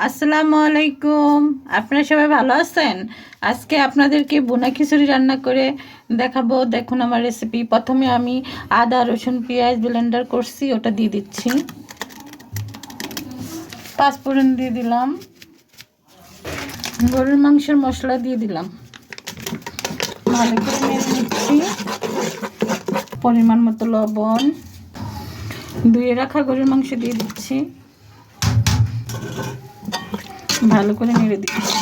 আসসালামু আলাইকুম। আপনারা সবাই ভালো আছেন? আজকে আপনাদেরকে বোনা খিচুড়ি রান্না করে দেখাবো। দেখুন আমার রেসিপি প্রথমে আমি আদা, রসুন, পেঁয়াজ ব্লেন্ডার করছি, ওটা দিয়ে দিচ্ছি। পাঁচফোড়ন দিয়ে দিলাম। গরুর মাংসের মশলা দিয়ে দিলাম। ভালো করে মেরে নিচ্ছি। পরিমাণ মতো লবণ। ধুয়ে রাখা গরুর মাংস দিয়ে দিচ্ছি। ভালো করে নেড়ে দিচ্ছি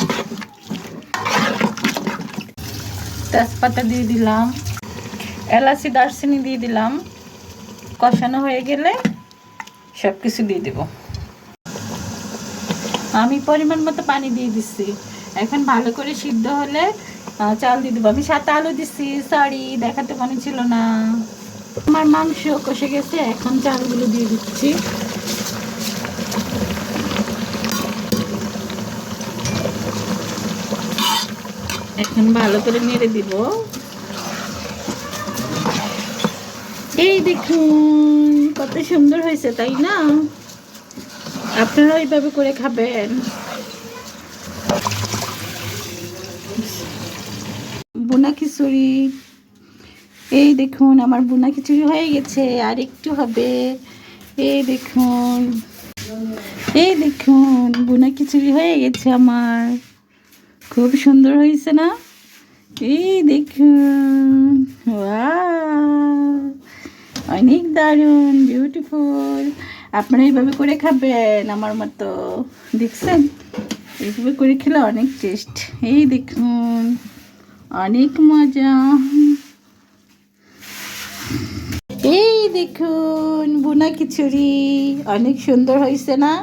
তেজপাতা দিয়ে দিলাম, এলাচি, দারচিনি দিয়ে দিলাম, কষানো হয়ে গেলে সব কিছু দিয়ে দেব। আমি পরিমাণ মতো পানি দিয়ে দিচ্ছি। এখন ভালো করে সিদ্ধ হলে চাল দিয়ে দেবো। আমি সাত আলু দিচ্ছি সরি দেখাতে মনে ছিল না। আমার মাংস কষে গেছে, এখন চালগুলো দিয়ে দিচ্ছি। এখন ভালো করে নেড়ে দিব। এই দেখুন, কত সুন্দর হয়েছে, তাই না? আপনারা এইভাবে করে খাবেন। বোনা খিচুড়ি। এই দেখুন, আমার বোনা খিচুড়ি হয়ে গেছে, আর একটু হবে। এই দেখুন এই দেখুন, বোনা খিচুড়ি হয়ে গেছে আমার। খুব সুন্দর হয়েছে না? এই দেখুন! অনেক দারুণ বিউটিফুল আপনারা এইভাবে করে খাবেন আমার মতো, দেখছেন? এইভাবে করে খেলে অনেক টেস্ট এই দেখুন, অনেক মজা। এই দেখুন, বোনা খিচুড়ি, অনেক সুন্দর হয়েছে না?